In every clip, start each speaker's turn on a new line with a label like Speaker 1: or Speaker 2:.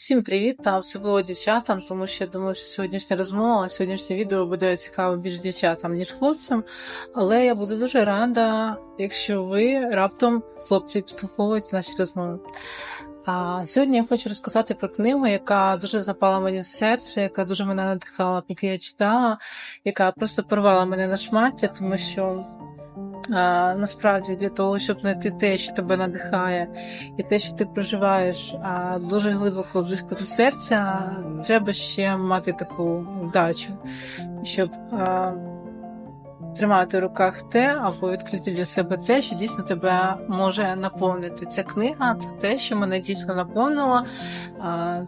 Speaker 1: Всім привіт та особливо дівчатам, тому що я думаю, що сьогоднішня розмова, сьогоднішнє відео буде цікаво більш дівчатам, ніж хлопцям. Але я буду дуже рада, якщо ви раптом хлопці підслуховуєте наші розмови. А сьогодні я хочу розказати про книгу, яка дуже запала мені в серце, яка дуже мене надихала, поки я читала, яка просто порвала мене на шмаття, тому що а, насправді для того, щоб знайти те, що тебе надихає, і те, що ти проживаєш а, дуже глибоко близько до серця, треба ще мати таку вдачу, щоб а, тримати в руках те або відкрити для себе те, що дійсно тебе може наповнити. Ця книга це те, що мене дійсно наповнило,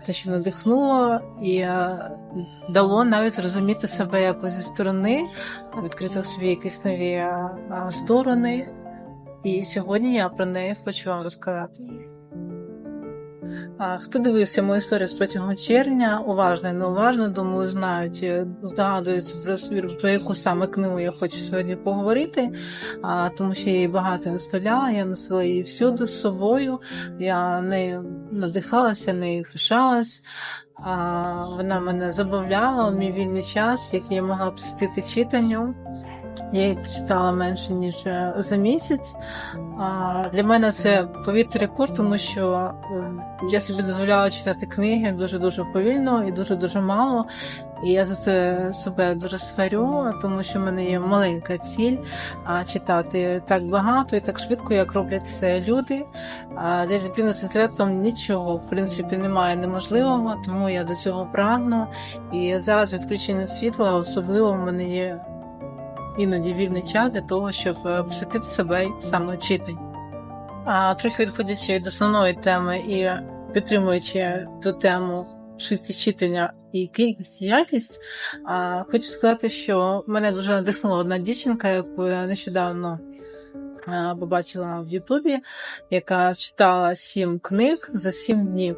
Speaker 1: те, що надихнуло і дало навіть зрозуміти себе якось зі сторони, відкрити в собі якісь нові сторони. І сьогодні я про неї хочу вам розказати. Хто дивився мою історію з протягом червня, уважно і неуважно, думаю, знають, е, здогадуються про про яку саме книгу я хочу сьогодні поговорити, тому що я її багато наставляла, я носила її всюди з собою, я нею надихалася, нею пишалась. Вона мене забавляла у мій вільний час, як я могла посвятити читанню. Я її прочитала менше ніж е, за місяць. Для мене це повірте рекорд, тому що е, я собі дозволяла читати книги дуже дуже повільно і дуже дуже мало. І я за це себе дуже сварю, тому що в мене є маленька ціль читати так багато і так швидко, як роблять це люди. Для людини з інтелектом нічого в принципі немає неможливого, тому я до цього прагну. І зараз відключення світла особливо в мене є іноді вільний час для того, щоб е, посвятити себе саме читань. А трохи відходячи від основної теми і підтримуючи ту тему швидкість читання і кількість і якість, а, хочу сказати, що мене дуже надихнула одна дівчинка, яку я нещодавно а, побачила в Ютубі, яка читала сім книг за сім днів.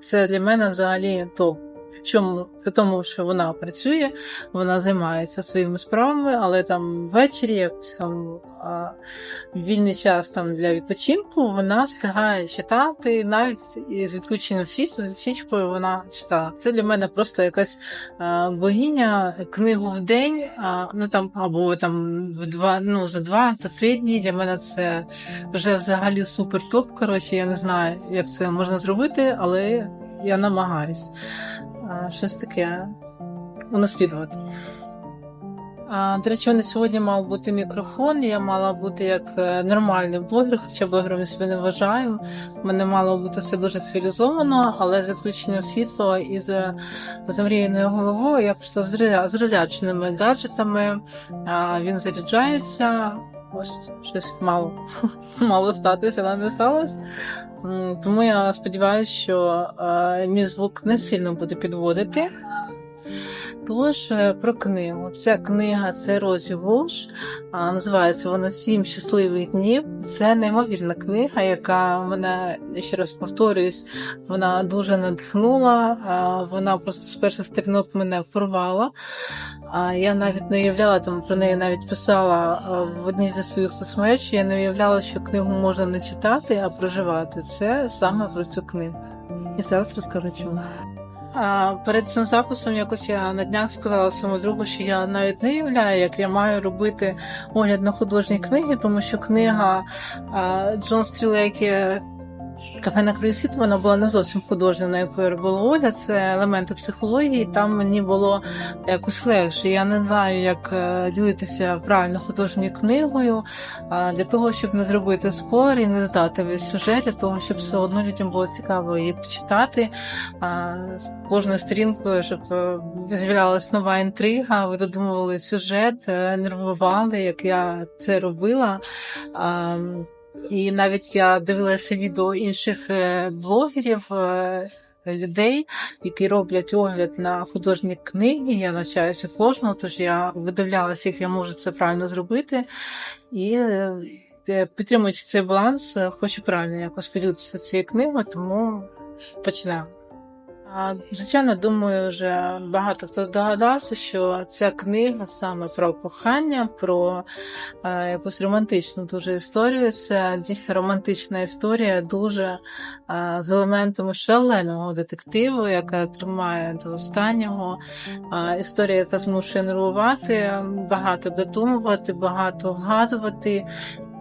Speaker 1: Це для мене взагалі топ. Чому при тому, що вона працює, вона займається своїми справами, але там ввечері, якось там вільний час там для відпочинку, вона встигає читати, навіть з відключенням світла, зі свічкою вона читала. Це для мене просто якась богиня книгу в день, а, ну там або там в два, ну за два та три дні. Для мене це вже взагалі супер топ. Коротше, я не знаю, як це можна зробити, але я намагаюсь щось таке унаслідувати. А, До речі, на сьогодні мав бути мікрофон, я мала бути як е, нормальний блогер, хоча блогером я себе не вважаю. У мене мало бути все дуже цивілізовано, але з відключенням світла і з замріяною головою я просто з розрядженими гаджетами. А, Він заряджається. Ось щось мало мало статися, але не сталося. Тому я сподіваюся, що е, мій звук не сильно буде підводити. Тож е, про книгу. Ця книга це Розі Волш, називається вона Сім щасливих днів. Це неймовірна книга, яка мене, ще раз повторююсь, вона дуже надихнула, вона просто з перших сторінок мене порвала. Я навіть не уявляла, там про неї навіть писала в одній зі своїх соцмереж, я не уявляла, що книгу можна не читати, а проживати. Це саме про цю книгу. І зараз розкажу чому. А перед цим записом якось я на днях сказала своєму другу, що я навіть не уявляю, як я маю робити огляд на художні книги, тому що книга Джон Стрілекі Кафе на світу вона була не зовсім художня, на яку я робила Оля. Це елементи психології. Там мені було якось легше. Я не знаю, як е, ділитися правильно художньою книгою для того, щоб не зробити спойлер і не здати весь сюжет, для того, щоб все одно людям було цікаво її почитати з кожною сторінкою, щоб е, з'являлась нова інтрига. Ви додумували сюжет, е, нервували, як я це робила. І навіть я дивилася відео інших е, блогерів, е, людей, які роблять огляд на художні книги. Я навчаюся кожного, тож я видивлялася, як я можу це правильно зробити. І е, підтримуючи цей баланс, хочу правильно якось поділитися цією книгою, тому почнемо. Звичайно, думаю, вже багато хто здогадався, що ця книга саме про кохання, про е, якусь романтичну дуже історію. Це дійсно романтична історія, дуже е, з елементами шаленого детективу, яка тримає до останнього. Е, історія, яка змушує нервувати, багато додумувати, багато вгадувати.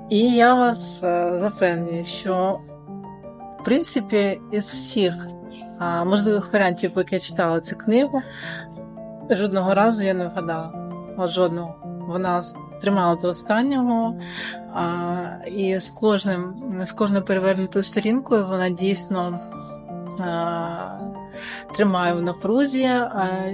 Speaker 1: І я вас запевнюю, що в принципі із всіх а, можливих варіантів, поки я читала цю книгу, жодного разу я не вгадала. Жодного. Вона тримала до останнього, а, і з кожним, з кожною перевернутою сторінкою вона дійсно а, тримає в напрузі,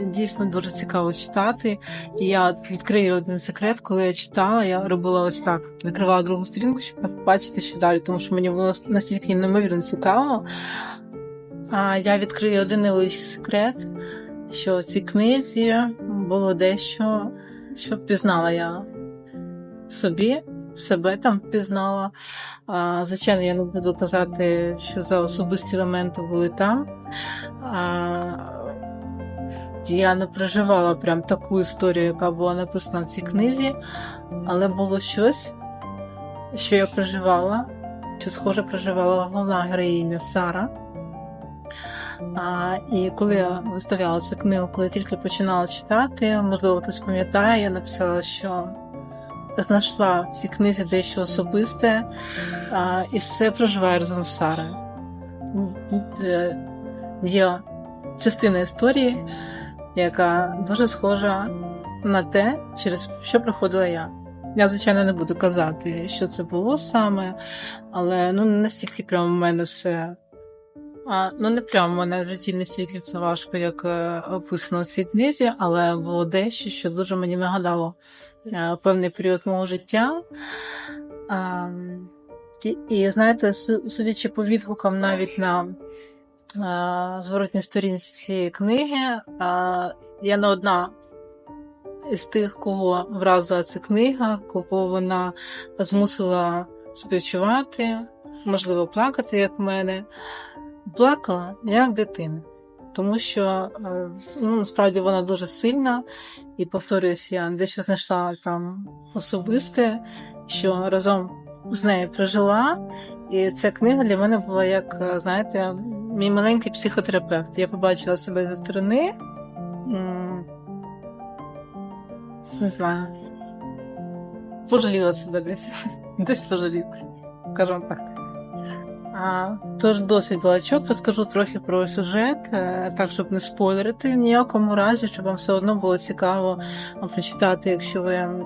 Speaker 1: дійсно дуже цікаво читати. І я відкрию один секрет, коли я читала, я робила ось так: закривала другу сторінку, щоб побачити, що далі, тому що мені було настільки неймовірно цікаво. А я відкрию один невеличкий секрет, що в цій книзі було дещо, що впізнала я собі, себе там впізнала. А, Звичайно, я не буду казати, що за особисті елементи були там. А, я не проживала прям таку історію, яка була написана в цій книзі, але було щось, що я проживала, що схоже проживала головна героїня Сара. А, І коли я виставляла цю книгу, коли тільки починала читати, можливо, хтось пам'ятає, я написала, що знайшла в цій книзі дещо особисте, а, і все проживає разом з Сарою. Е, Є частина історії, яка дуже схожа на те, через що проходила я. Я, звичайно, не буду казати, що це було саме, але ну настільки прямо в мене все. А, Ну, не прямо мене в житті не стільки це важко, як е, описано в цій книзі, але було дещо, що дуже мені нагадало е, певний період мого життя. А, і, знаєте, судячи по відгукам навіть на а, зворотній сторінці цієї книги, а, я не одна із тих, кого вразила ця книга, кого вона змусила співчувати, можливо, плакати, як мене плакала як дитина, тому що е, ну, насправді вона дуже сильна, і повторююсь, я дещо знайшла там особисте, що разом з нею прожила. І ця книга для мене була як, е, знаєте, мій маленький психотерапевт. Я побачила себе зі сторони. Не знаю. Пожаліла себе десь. Десь пожаліла. Скажімо так. Тож досить багачок, розкажу трохи про сюжет, е, так, щоб не спойлерити в ніякому разі, щоб вам все одно було цікаво прочитати, якщо ви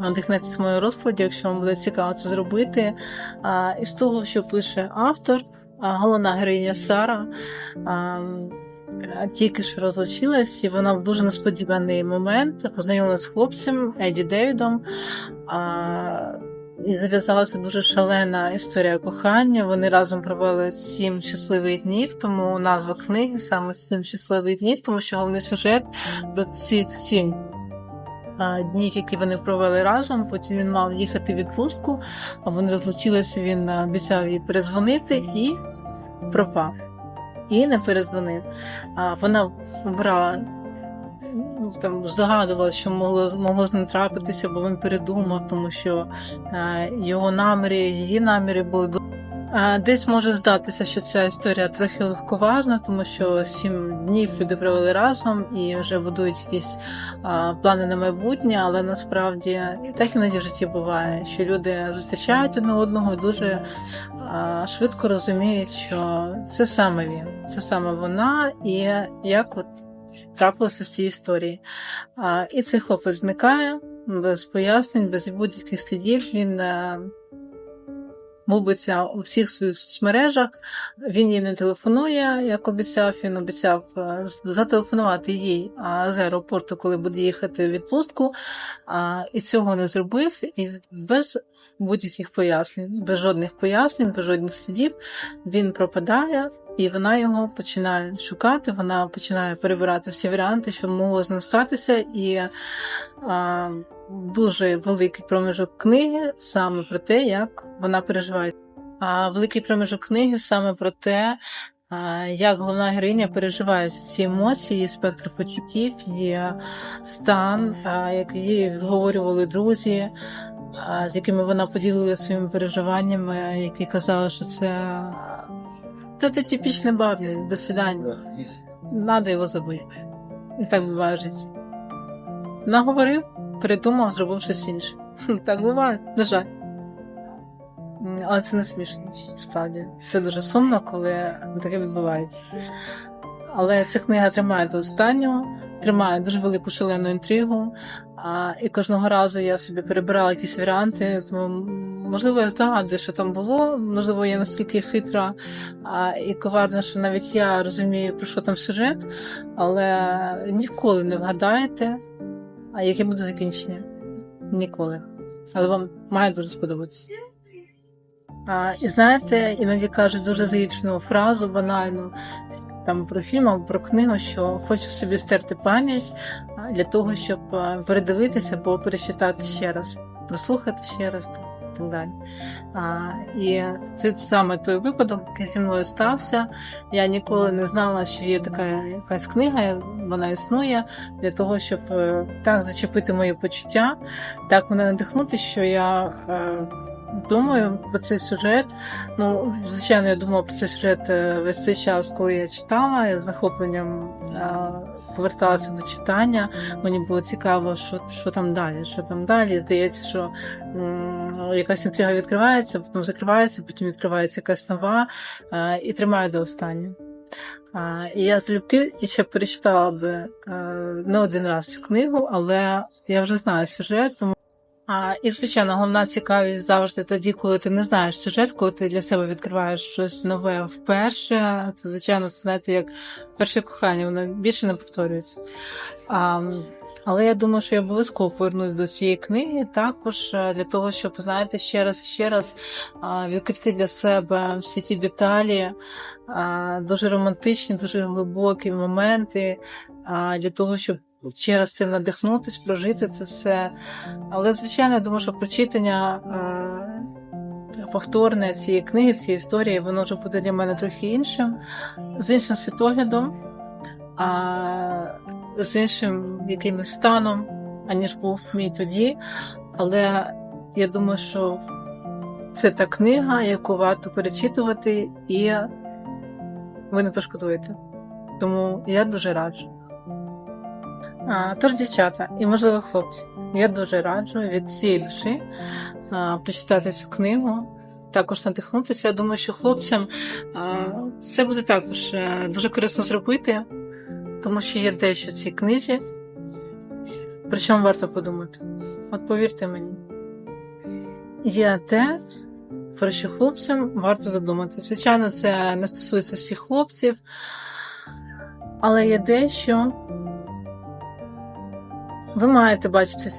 Speaker 1: надихнетеся мою розповіді, якщо вам буде цікаво це зробити. І з того, що пише автор, головна героїня Сара. Тільки що розлучилась, і вона в дуже несподіваний момент познайомилася з хлопцем Еді Девідом. І зав'язалася дуже шалена історія кохання. Вони разом провели сім щасливих днів, тому назва книги саме сім щасливих днів, тому що головний сюжет про ці сім днів, які вони провели разом. Потім він мав їхати в відпустку, а вони розлучилися. Він обіцяв їй перезвонити і пропав. І не перезвонив. А вона обрала там здогадувалася, що могло могло з ним трапитися, бо він передумав, тому що е, його наміри, її наміри були е, Десь може здатися, що ця історія трохи легковажна, тому що сім днів люди провели разом і вже будують якісь а, плани на майбутнє, але насправді і так іноді в житті буває, що люди зустрічають одне одного і дуже а, швидко розуміють, що це саме він, це саме вона, і як от трапилося в цій історії. А, І цей хлопець зникає без пояснень, без будь-яких слідів. Він е, мовиться у всіх своїх соцмережах. Він їй не телефонує, як обіцяв. Він обіцяв е, зателефонувати їй з аеропорту, коли буде їхати в відпустку. І цього не зробив. І без будь-яких пояснень, без жодних пояснень, без жодних слідів він пропадає. І вона його починає шукати, вона починає перебирати всі варіанти, що могло з ним статися, і а, дуже великий проміжок книги саме про те, як вона переживає. А великий проміжок книги саме про те, як головна героїня переживає ці емоції, спектр почуттів, є стан, а, який говорювали друзі, з якими вона поділилася своїми переживаннями, які казали, що це це типічне бабі, до свидання. Надо його забити. Так буває в. Наговорив, передумав, зробив щось інше. Так буває, на жаль. Але це не смішно, справді. Це дуже сумно, коли таке відбувається. Але ця книга тримає до останнього, тримає дуже велику шалену інтригу. А, і кожного разу я собі перебирала якісь варіанти. Тому, можливо, я здогадую, що там було. Можливо, я настільки хитра а, і коварна, що навіть я розумію, про що там сюжет, але ніколи не вгадаєте, а яке буде закінчення. Ніколи. Але вам має дуже сподобатися. А, і знаєте, іноді кажуть дуже заїчну фразу банальну там про фільм або про книгу, що хочу собі стерти пам'ять для того, щоб передивитися або перечитати ще раз, прослухати ще раз і так далі. А, і це саме той випадок, який зі мною стався. Я ніколи не знала, що є така якась книга, вона існує для того, щоб е, так зачепити мої почуття, так мене надихнути, що я. Думаю про цей сюжет. Ну, звичайно, я думала про цей сюжет е, весь цей час, коли я читала, я з захопленням е, поверталася до читання. Мені було цікаво, що, що там далі. Що там далі. Здається, що м, якась інтрига відкривається, потім закривається, потім відкривається якась нова е, і тримаю до останнього. А, і я залюбки ще перечитала би е, не один раз цю книгу, але я вже знаю сюжет, тому а, і, звичайно, головна цікавість завжди тоді, коли ти не знаєш сюжет, коли ти для себе відкриваєш щось нове вперше. Це, звичайно, це, знаєте, як перше кохання, воно більше не повторюється. А, але я думаю, що я обов'язково повернусь до цієї книги також е, для того, щоб, знаєте, ще раз і ще раз відкрити для себе всі ті деталі, дуже романтичні, дуже глибокі моменти, для того, щоб ще раз цим надихнутись, прожити це все. Але, звичайно, я думаю, що прочитання е, повторне цієї книги, цієї історії, воно вже буде для мене трохи іншим, з іншим світоглядом, а з іншим якимось станом, аніж був мій тоді. Але я думаю, що це та книга, яку варто перечитувати, і ви не пошкодуєте. Тому я дуже раджу. А, Тож, дівчата, і можливо, хлопці, я дуже раджу від цієї душі а, прочитати цю книгу, також надихнутися. Я думаю, що хлопцям а, це буде також а, дуже корисно зробити, тому що є дещо в цій книзі, про що варто подумати. От повірте мені, є те, про що хлопцям варто задумати. Звичайно, це не стосується всіх хлопців, але є дещо ви маєте бачити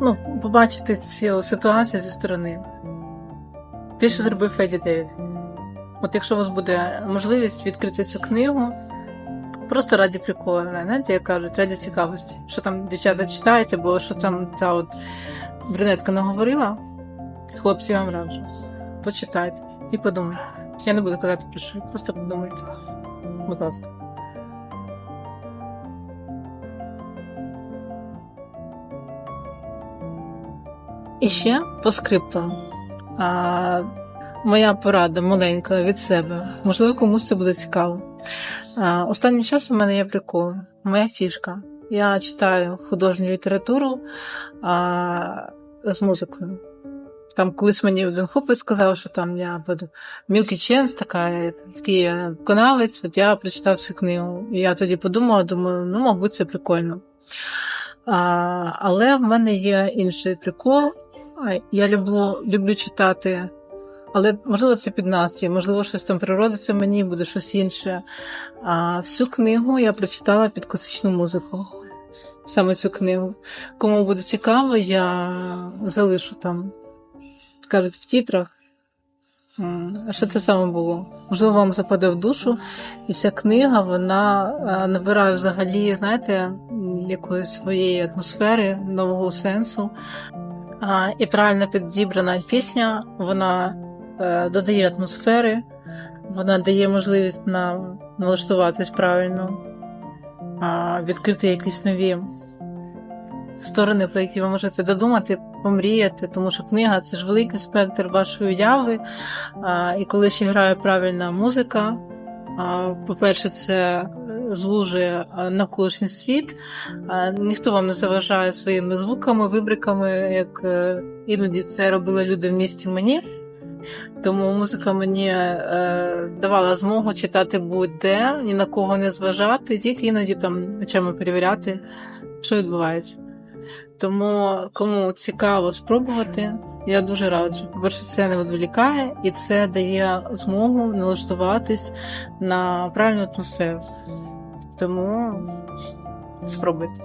Speaker 1: ну, побачити цю ситуацію зі сторони. Те, що зробив Феді Девід. От якщо у вас буде можливість відкрити цю книгу, просто раді приколу, знаєте, як кажуть, раді цікавості. Що там дівчата читають, або що там ця от брюнетка наговорила, хлопці вам раджу. Почитайте і подумайте. Я не буду казати про що, просто подумайте. Будь ласка. І ще по скрипту. А, Моя порада маленька від себе. Можливо, комусь це буде цікаво. А, Останнім часом у мене є прикол. Моя фішка. Я читаю художню літературу а, з музикою. Там колись мені один хлопець сказав, що там я буду Мілкі Ченс, така, такий виконавець, от я прочитав цю книгу. І я тоді подумала, думаю, ну, мабуть, це прикольно. А, Але в мене є інший прикол. Я люблю люблю читати, але можливо це під настрій, можливо, щось там природиться мені, буде щось інше. А всю книгу я прочитала під класичну музику. Саме цю книгу. Кому буде цікаво, я залишу там, кажуть, в тітрах. Що це саме було? Можливо, вам западе в душу, і вся книга вона набирає взагалі, знаєте, якоїсь своєї атмосфери, нового сенсу. І правильно підібрана пісня, вона е, додає атмосфери, Вона дає можливість нам налаштуватись правильно, відкрити якісь нові сторони, про які ви можете додумати, помріяти, тому що книга це ж великий спектр вашої уяви. І коли ще грає правильна музика, по-перше, це звужує навколишній світ. Ніхто вам не заважає своїми звуками, вибриками, як е, іноді це робили люди в місті мені. Тому музика мені е, давала змогу читати будь-де, ні на кого не зважати, тільки іноді там очами перевіряти, що відбувається. Тому кому цікаво спробувати, я дуже раджу. По-перше, це не відволікає і це дає змогу налаштуватись на правильну атмосферу. Тому спробуйте.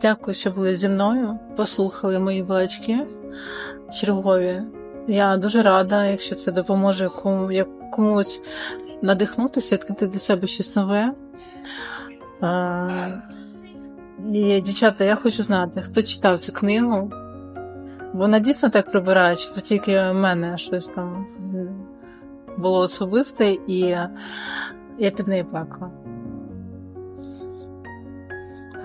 Speaker 1: Дякую, що були зі мною, послухали мої балачки чергові. Я дуже рада, якщо це допоможе кому, комусь надихнутися, відкрити для себе щось нове. І, дівчата, я хочу знати, хто читав цю книгу. Вона дійсно так прибирає, чи це тільки в мене щось там було особисте, і я під нею плакала.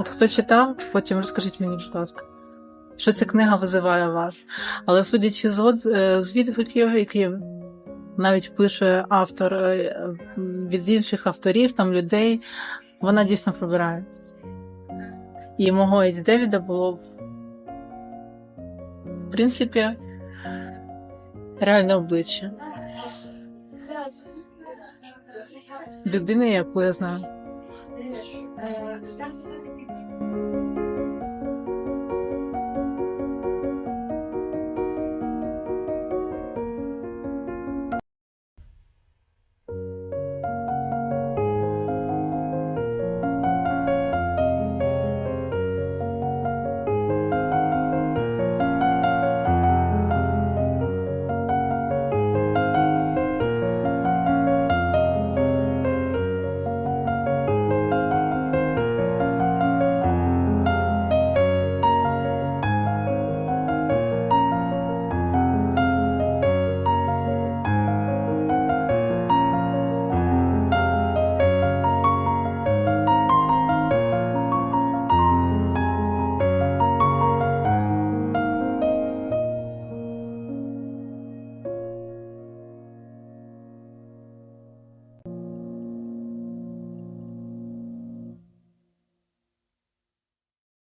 Speaker 1: От хто читав, потім розкажіть мені, будь ласка, що ця книга визиває вас. Але судячи з, е, з відгуків, які навіть пише автор е, від інших авторів, там людей, вона дійсно пробирає. І мого Еді Девіда було, в принципі, реальне обличчя. Людини, яку я знаю.